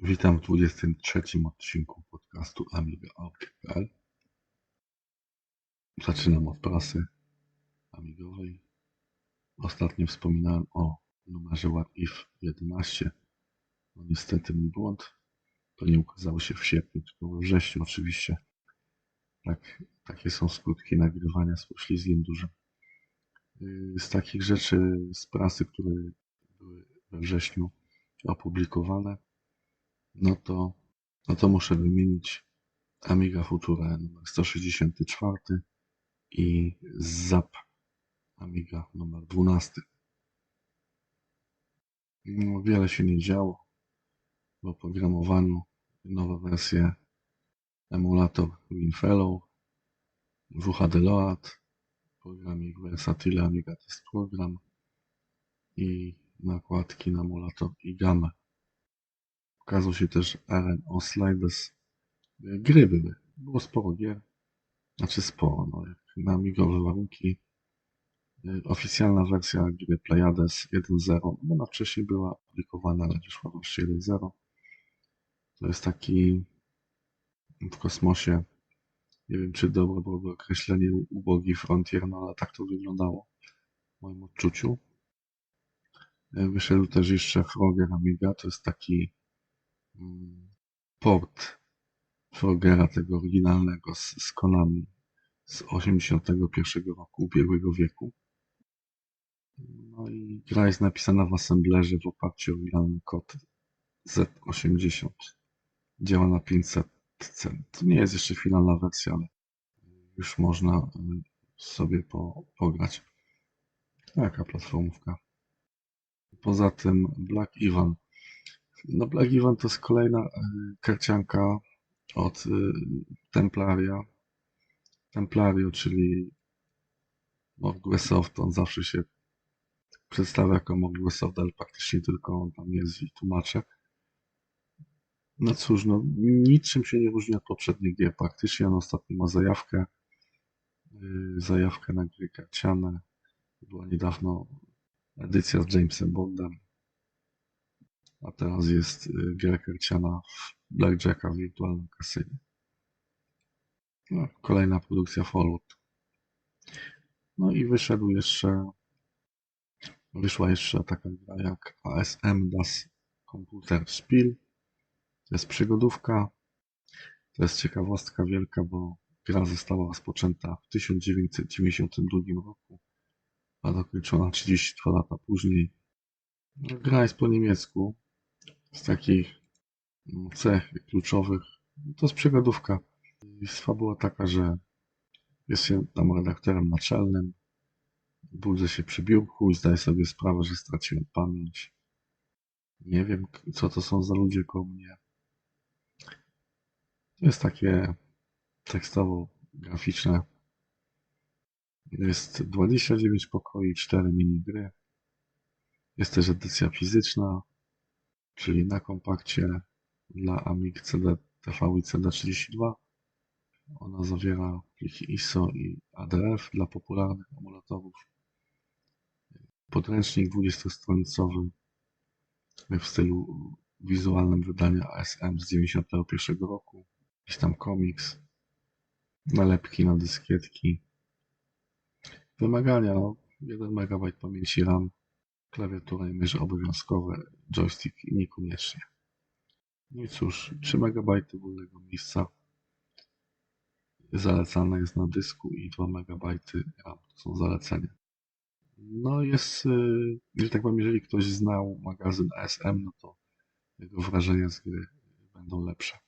Witam w 23 odcinku podcastu Amiga.pl. Zaczynam od prasy amigowej. Ostatnio wspominałem o numerze What If 11. No niestety mój błąd. To nie ukazało się w sierpniu, tylko we wrześniu oczywiście. Tak, takie są skutki nagrywania z poślizgiem dużym. Yy, Z takich rzeczy z prasy, które były we wrześniu opublikowane, no to, no to muszę wymienić Amiga Futura numer 164 i ZAP Amiga numer 12. No, wiele się nie działo w oprogramowaniu. Nowe wersje emulator WinFellow, WHD Load, programik Versatile Amiga Test Program i nakładki na emulator i gamę. Ukazał się też RNO Sliders. Gry były. Było sporo gier. Znaczy sporo, no jak na amigowe warunki. Y, Oficjalna wersja gry Pleiades 1.0. No ona wcześniej była publikowana, ale wyszła wreszcie 1.0. To jest taki w kosmosie. Nie wiem, czy dobre byłoby określenie ubogi frontier, no ale tak to wyglądało w moim odczuciu. Y, Wyszedł też jeszcze Frogger Amiga. To jest taki port Frogera, tego oryginalnego z, z Konami z 81 roku ubiegłego wieku. No i gra jest napisana w assemblerze w oparciu o oryginalny kod Z80. Działa na 500. To nie jest jeszcze finalna wersja, ale już można y, sobie po, pograć. Taka platformówka. Poza tym Black Ivan. No Black Ivan to jest kolejna y, karcianka od y, Templaria. Templario, czyli Microsoft, on zawsze się przedstawia jako Microsoft, ale praktycznie tylko on tam jest i tłumaczy. No cóż, no niczym się nie różni od poprzednich gier. Praktycznie on ostatnio ma zajawkę, yy, zajawkę na gry karciane. Była niedawno edycja z Jamesem Bondem, a teraz jest yy, gra karciana w Blackjacka w wirtualnym kasynie. No, kolejna produkcja Fallout. No i wyszedł jeszcze, wyszła jeszcze taka gra jak ASM Das Computer Spiel. To jest przygodówka. To jest ciekawostka wielka, bo gra została rozpoczęta w 1992 roku, a dokończona 32 lata później. Gra jest po niemiecku. Z takich mm, cech kluczowych to jest przygodówka. I fabuła taka, że jest się tam redaktorem naczelnym, budzę się przy biurku i zdaję sobie sprawę, że straciłem pamięć. Nie wiem, co to są za ludzie koło mnie. To jest takie tekstowo-graficzne. Jest 29 pokoi, 4 minigry. Jest też edycja fizyczna, czyli na kompakcie dla Amig CD, TV i CD32. Ona zawiera pliki ISO i ADF dla popularnych emulatorów. Podręcznik 20-stronicowy w stylu wizualnym wydania ASM z 91 roku. Jakiś tam komiks, nalepki na dyskietki. Wymagania, no, 1 MB pamięci RAM, klawiatura i mysz obowiązkowe, joystick niekoniecznie. No i cóż, 3 MB wolnego miejsca zalecane jest na dysku i 2 MB RAM to są zalecenia. No jest, y, że tak powiem, jeżeli ktoś znał magazyn ASM, no to jego wrażenia z gry będą lepsze.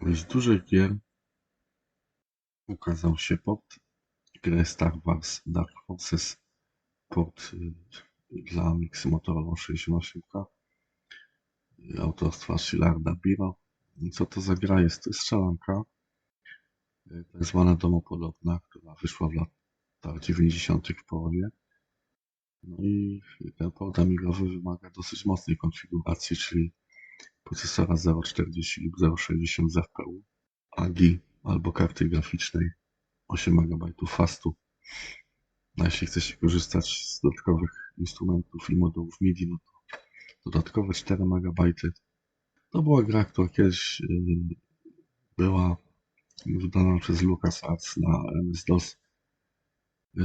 Z dużych gier ukazał się port gry Star Wars Dark Forces, port y, dla Mixy Motorola 68K autorstwa Shilarda Biro. Co to za gra jest? To strzelanka, y, tak zwana domopodobna, która wyszła w latach 90. w połowie. No i ten port amigowy wymaga dosyć mocnej konfiguracji, czyli procesora 040 lub 060 z FPU, AGI albo karty graficznej 8 MB fastu. No jeśli chce się korzystać z dodatkowych instrumentów i modułów MIDI, no to dodatkowe 4 MB To była gra, która kiedyś y, była wydana przez LucasArts na MS-DOS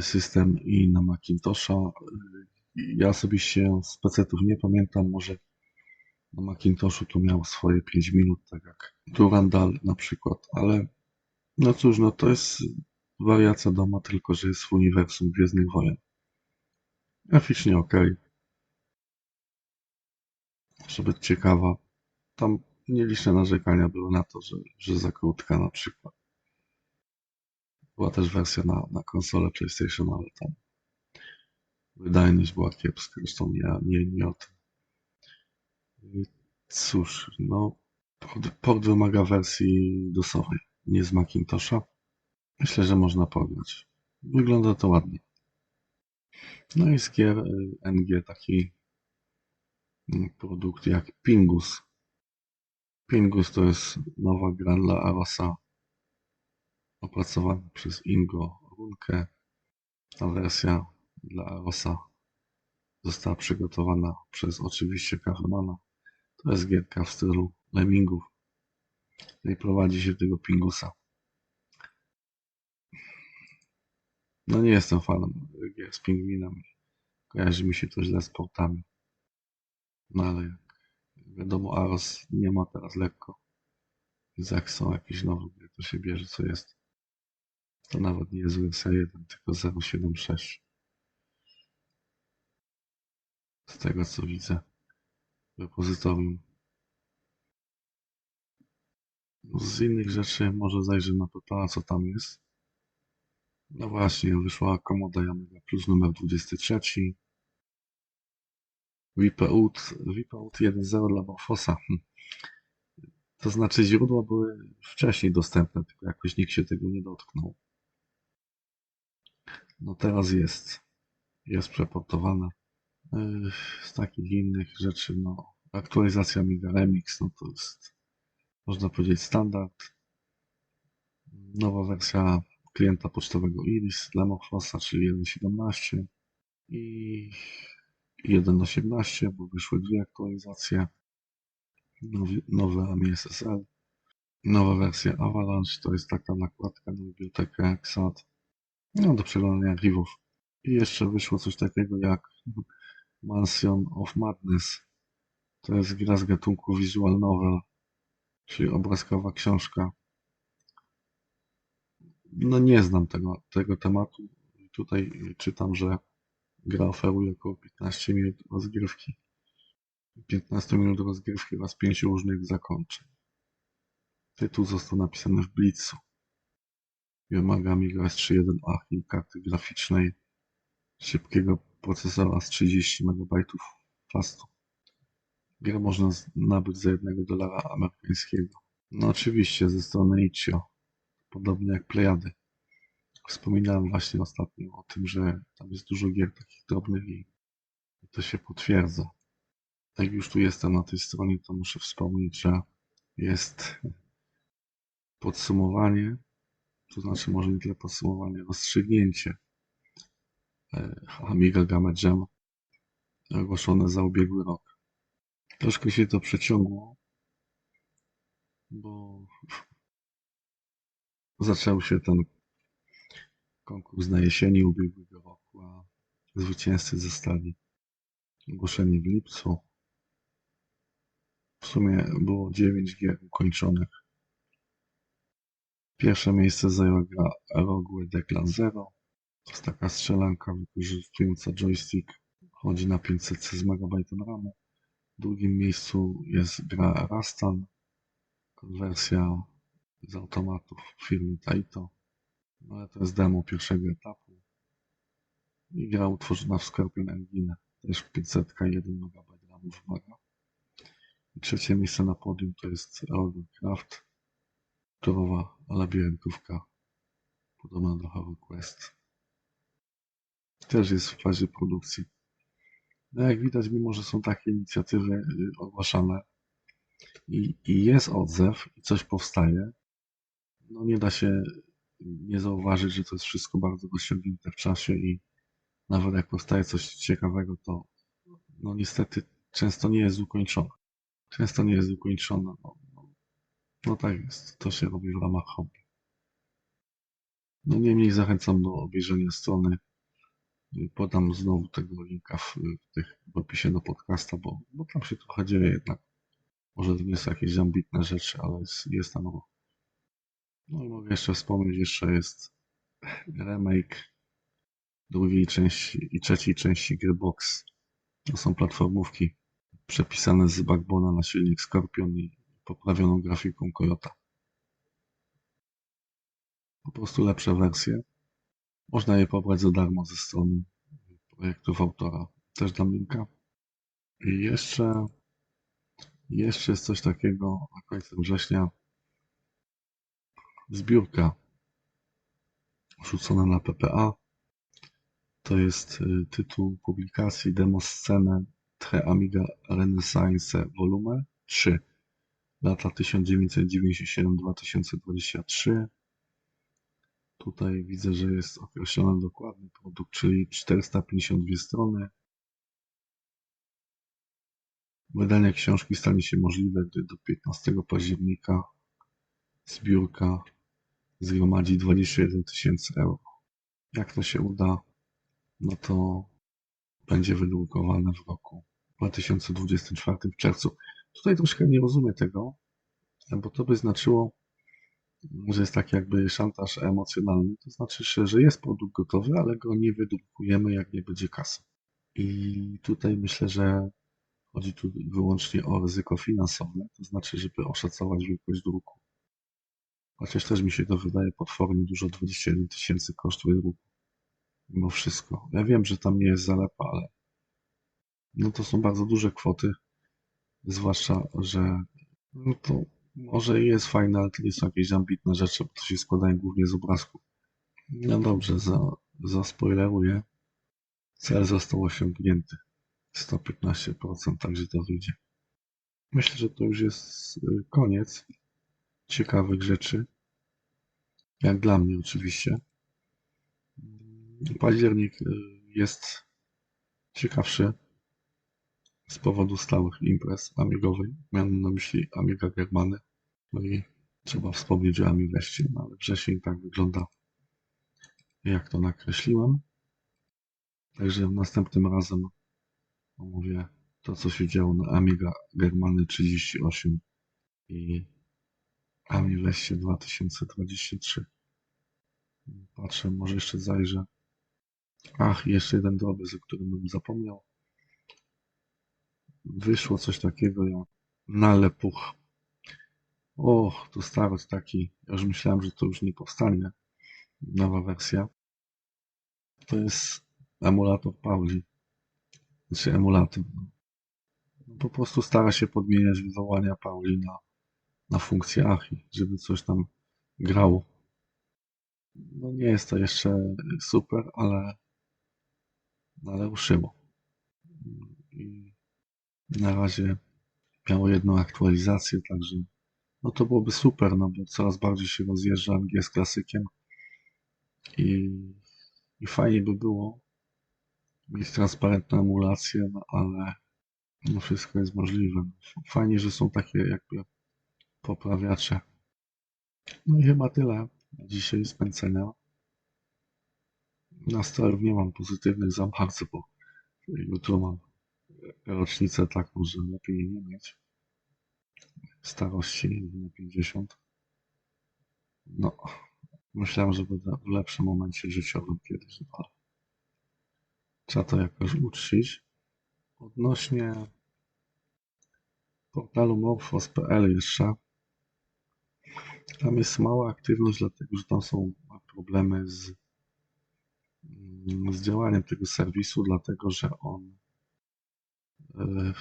system i na Macintosha. Y, Ja osobiście z PC-ów nie pamiętam, może na Macintoshu to miał swoje 5 minut, tak jak Durandal na przykład, ale no cóż, no to jest wariacja doma, tylko że jest w uniwersum Gwiezdnych Wojen. Graficznie ok. Może być ciekawa. Tam nieliczne narzekania były na to, że, że za krótka na przykład. Była też wersja na, na konsolę PlayStation, ale tam wydajność była kiepska. Zresztą nie, nie, nie o tym. Cóż, no port, port wymaga wersji DOSowej, nie z Macintosha. Myślę, że można pograć. Wygląda to ładnie. No i z gier y, NG taki mm, produkt jak Pingus. Pingus to jest nowa gra dla Arosa opracowana przez Ingo Runke. Ta wersja dla Arosa została przygotowana przez oczywiście Kahnemana. To jest gierka w stylu Lemmingów. No i prowadzi się tego Pingusa. No nie jestem fanem gier z pingwinami. Kojarzy mi się to źle z portami. No ale jak wiadomo, Aros nie ma teraz lekko. Więc jak są jakieś nowe gry, to się bierze co jest. To nawet nie jest wersja 1, tylko 076. Z tego co widzę w repozytorium. Z innych rzeczy może zajrzę na PPA, co tam jest. No właśnie, wyszła Komoda Yamaga Plus numer 23. Vipaut, Vipaut 1.0 dla Morfosa. Hm. To znaczy źródła były wcześniej dostępne, tylko jakoś nikt się tego nie dotknął. No teraz jest. Jest przeportowane. Yy, Z takich innych rzeczy, no aktualizacja Amiga Remix, no to jest można powiedzieć standard. Nowa wersja klienta pocztowego Iris dla Morfosa, czyli 1.17 i 1.18, bo wyszły dwie aktualizacje. Nowy, nowe AMI SSL. Nowa wersja Avalanche to jest taka nakładka na bibliotekę XAT. No, do przeglądania archiwów. I jeszcze wyszło coś takiego jak Mansion of Madness. To jest gra z gatunku visual novel, czyli obrazkowa książka. No nie znam tego, tego tematu. Tutaj czytam, że gra oferuje około 15 minut rozgrywki. 15 minut rozgrywki oraz 5 różnych zakończeń. Tytuł został napisany w Blitzu. Wymaga Amiga S31A i karty graficznej szybkiego procesora z 30 MB fastu. Grę można nabyć za 1 dolara amerykańskiego. No oczywiście ze strony Itch.io, podobnie jak Plejady. Wspominałem właśnie ostatnio o tym, że tam jest dużo gier takich drobnych i to się potwierdza. Jak już tu jestem na tej stronie, to muszę wspomnieć, że jest podsumowanie, to znaczy może nie tyle podsumowanie, rozstrzygnięcie e, Amiga Gamma Jam ogłoszone za ubiegły rok. Troszkę się to przeciągło, bo zaczął się ten konkurs na jesieni ubiegłego roku, a zwycięzcy zostali ogłoszeni w lipcu. W sumie było 9 gier ukończonych. Pierwsze miejsce zajęła gra Rogue Declan Zero. To jest taka strzelanka wykorzystująca joystick. Chodzi na 500 z MB RAMu. W drugim miejscu jest gra Rastan. Konwersja z automatów firmy Taito. No ale to jest demo pierwszego etapu. I gra utworzona w Scorpion Engine. Też 500 1 MB wymaga. I trzecie miejsce na podium to jest Craft, torowa labiryntówka podobna do Hero Quest. Też jest w fazie produkcji. No jak widać, mimo że są takie inicjatywy y, ogłaszane i, i jest odzew i coś powstaje, no nie da się nie zauważyć, że to jest wszystko bardzo rozciągnięte w czasie i nawet jak powstaje coś ciekawego, to no niestety często nie jest ukończone. często nie jest ukończona. No, no, no tak jest, to się robi w ramach hobby. No niemniej zachęcam do obejrzenia strony. Podam znowu tego linka w, w, tych, w opisie do podcasta, bo, bo tam się trochę dzieje jednak. Może to nie są jakieś ambitne rzeczy, ale jest, jest tam ruch. No i mogę jeszcze wspomnieć, jeszcze jest remake drugiej części i trzeciej części gry Box. To są platformówki przepisane z Backbona na silnik Scorpion i poprawioną grafiką Coyota. Po prostu lepsze wersje. Można je pobrać za darmo ze strony projektów autora. Też dam linka. I jeszcze, jeszcze jest coś takiego na końcu września. Zbiórka rzucona na PPA. To jest y, tytuł publikacji demo scenę Tre Amiga Renaissance Volume 3 lata 1997-2023. Tutaj widzę, że jest określony dokładny produkt, czyli 452 strony. Wydanie książki stanie się możliwe, gdy do 15 października zbiórka zgromadzi 21 tysięcy euro. Jak to się uda, no to będzie wydrukowane w roku 2024 w czerwcu. Tutaj troszkę nie rozumiem tego, bo to by znaczyło, że jest tak jakby szantaż emocjonalny. To znaczy, że jest produkt gotowy, ale go nie wydrukujemy, jak nie będzie kasy. I tutaj myślę, że chodzi tu wyłącznie o ryzyko finansowe, to znaczy, żeby oszacować wielkość druku. Chociaż też mi się to wydaje potwornie dużo, 21 tysięcy koszt wydruku. Mimo wszystko. Ja wiem, że tam nie jest zalepa, ale no to są bardzo duże kwoty. Zwłaszcza, że no to może jest fajne, ale to nie są jakieś ambitne rzeczy, bo to się składają głównie z obrazków. No dobrze, za, zaspoileruję. Cel został osiągnięty. 115%, także to wyjdzie. Myślę, że to już jest y, koniec ciekawych rzeczy. Jak dla mnie oczywiście. Październik y, jest ciekawszy z powodu stałych imprez amigowej. Miałem na myśli Amiga Germany. No i trzeba wspomnieć o Amigaście, no ale wrzesień tak wygląda, jak to nakreśliłem. Także następnym razem omówię to, co się działo na Amiga Germany 38 i Amigaście 2023. Patrzę, może jeszcze zajrzę. Ach, jeszcze jeden drobiazg, o którym bym zapomniał wyszło coś takiego jak nalepuch. O, to starość taki. Ja już myślałem, że to już nie powstanie. Nowa wersja. To jest emulator Pauli. Znaczy emulator. No, po prostu stara się podmieniać wywołania Pauli na, na funkcję AHI, żeby coś tam grało. No nie jest to jeszcze super, ale, ale ruszyło. I na razie miało jedną aktualizację, także no to byłoby super, no bo coraz bardziej się rozjeżdża MG z klasykiem i, i fajnie by było mieć transparentną emulację, no ale no wszystko jest możliwe. Fajnie, że są takie jakby poprawiacze. No i chyba tyle dzisiaj z pęcenia. Nastrojów nie mam pozytywnych za bardzo, bo jutro mam rocznicę taką, że lepiej nie mieć. Starości na 50. No, myślałem, że będę w lepszym momencie życiowym kiedyś, ale trzeba to jakoś uczcić. Odnośnie portalu morphos.pl jeszcze. Tam jest mała aktywność, dlatego że tam są problemy z, z działaniem tego serwisu, dlatego że on E,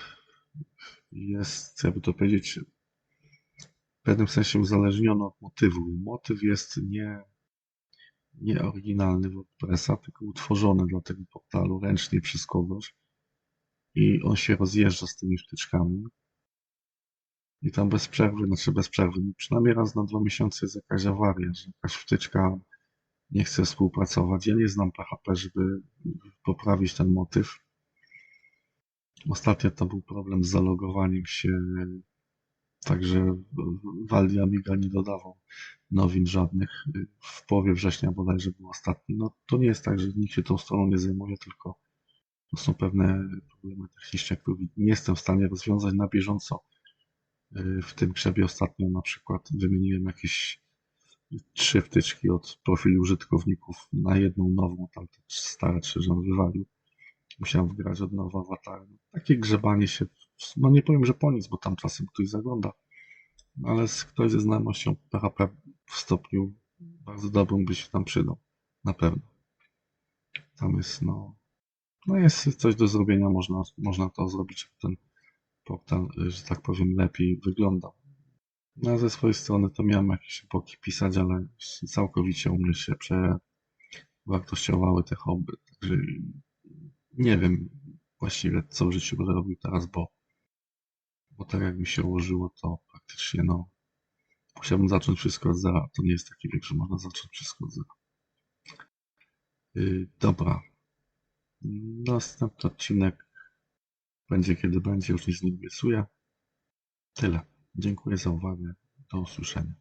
jest, jakby to powiedzieć, w pewnym sensie uzależniony od motywu. Motyw jest nie, nie oryginalny WordPressa, tylko utworzony dla tego portalu ręcznie przez kogoś i on się rozjeżdża z tymi wtyczkami. I tam bez przerwy, znaczy bez przerwy, no przynajmniej raz na dwa miesiące jest jakaś awaria, że jakaś wtyczka nie chce współpracować. Ja nie znam PHP, żeby poprawić ten motyw Ostatnio to był problem z zalogowaniem się, także Waldi Amiga nie dodawał nowin żadnych. W połowie września bodajże był ostatni. No to nie jest tak, że nikt się tą stroną nie zajmuje, tylko to są pewne problemy techniczne, których nie jestem w stanie rozwiązać na bieżąco. W tym krzebie ostatnio na przykład wymieniłem jakieś trzy wtyczki od profilu użytkowników na jedną nową, tam te stare trzy, że on wywalił. Musiałem wgrać od nowa awatar. Takie grzebanie się, no nie powiem, że po nic, bo tam czasem ktoś zagląda, ale z, ktoś ze znajomością PHP w stopniu bardzo dobrym by się tam przydał. Na pewno. Tam jest, no, no jest coś do zrobienia, można, można to zrobić, ten portal, że tak powiem, lepiej wyglądał. No, ze swojej strony to miałem jakieś epoki pisać, ale całkowicie u mnie się przewartościowały te hobby, także nie wiem właściwie, co w życiu będę robił teraz, bo, bo tak jak mi się ułożyło, to praktycznie no, musiałbym zacząć wszystko od zera. To nie jest taki wiek, że można zacząć wszystko od zera. Yy, dobra. Następny odcinek będzie kiedy będzie, już nic nie obiecuję. Tyle. Dziękuję za uwagę. Do usłyszenia.